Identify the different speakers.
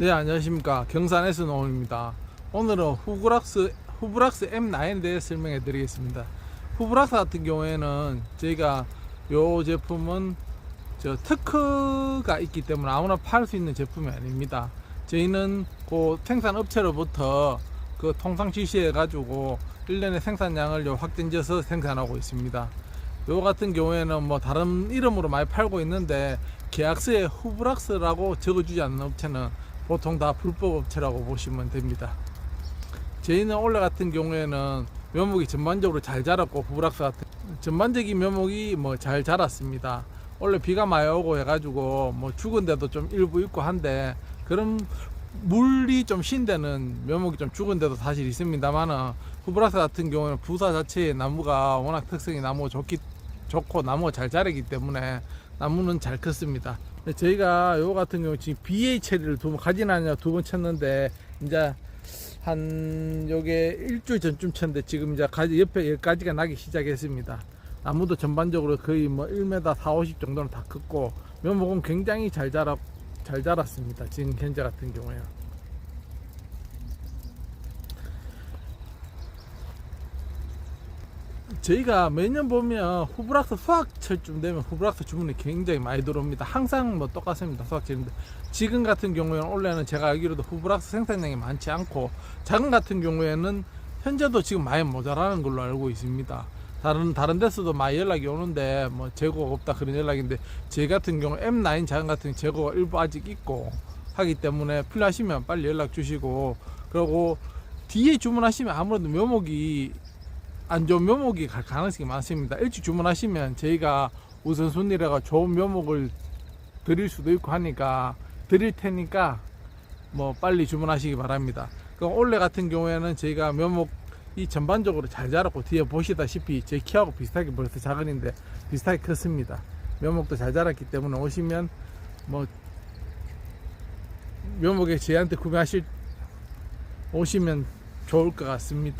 Speaker 1: 네 안녕하십니까. 경산에서 노입니다. 오늘은 후브락스 후브락스 M9에 대해 설명해 드리겠습니다. 후브락스 같은 경우에는 저희가 요 제품은 저 특허가 있기 때문에 아무나 팔 수 있는 제품이 아닙니다. 저희는 그 생산 업체로부터 그 통상 지시해 가지고 1년의 생산량을 요 확정지어서 생산하고 있습니다. 요 같은 경우에는 뭐 다른 이름으로 많이 팔고 있는데 계약서에 후브락스라고 적어주지 않는 업체는 보통 다 불법 업체라고 보시면 됩니다. 저희는 올해 같은 경우에는 묘목이 전반적으로 잘 자랐고 후브락스 같은 전반적인 묘목이 뭐 잘 자랐습니다. 원래 비가 많이 오고 해가지고 뭐 죽은 데도 좀 일부 있고 한데 그런 물이 좀 쉰 데는 묘목이 좀 죽은 데도 사실 있습니다만은 후브락스 같은 경우는 부사 자체의 나무가 워낙 특성이 나무 좋기 좋고 나무가 잘 자라기 때문에 나무는 잘 컸습니다. 저희가 요 같은 경우 지금 BA 체리를 두 번 가진 않냐 두 번 쳤는데 이제 한 요게 일주일 전쯤 쳤는데 지금 이제 가지 옆에 여기까지가 나기 시작했습니다. 나무도 전반적으로 거의 뭐 1m 4, 50 정도는 다 컸고 묘목은 굉장히 잘 자라 잘 자랐습니다. 지금 현재 같은 경우에. 저희가 매년 보면 후브락스 수확철쯤 되면 후브락스 주문이 굉장히 많이 들어옵니다. 항상 뭐 똑같습니다. 수확철인데 지금 같은 경우에는 올해는 제가 알기로도 후브락스 생산량이 많지 않고 작은 같은 경우에는 현재도 지금 많이 모자라는 걸로 알고 있습니다. 다른 다른 데서도 많이 연락이 오는데 뭐 재고가 없다 그런 연락인데 제 같은 경우 M9 작은 같은 재고가 일부 아직 있고 하기 때문에 필요하시면 빨리 연락 주시고 그리고 뒤에 주문하시면 아무래도 묘목이 안 좋은 묘목이 갈 가능성이 많습니다. 일찍 주문하시면 저희가 우선순위라가 좋은 묘목을 드릴 수도 있고 하니까 드릴 테니까 뭐 빨리 주문하시기 바랍니다. 그럼 올해 같은 경우에는 저희가 묘목이 전반적으로 잘 자랐고 뒤에 보시다시피 제 키하고 비슷하게 벌써 작은인데 비슷하게 컸습니다. 묘목도 잘 자랐기 때문에 오시면 뭐 묘목에 저희한테 구매하실 오시면 좋을 것 같습니다.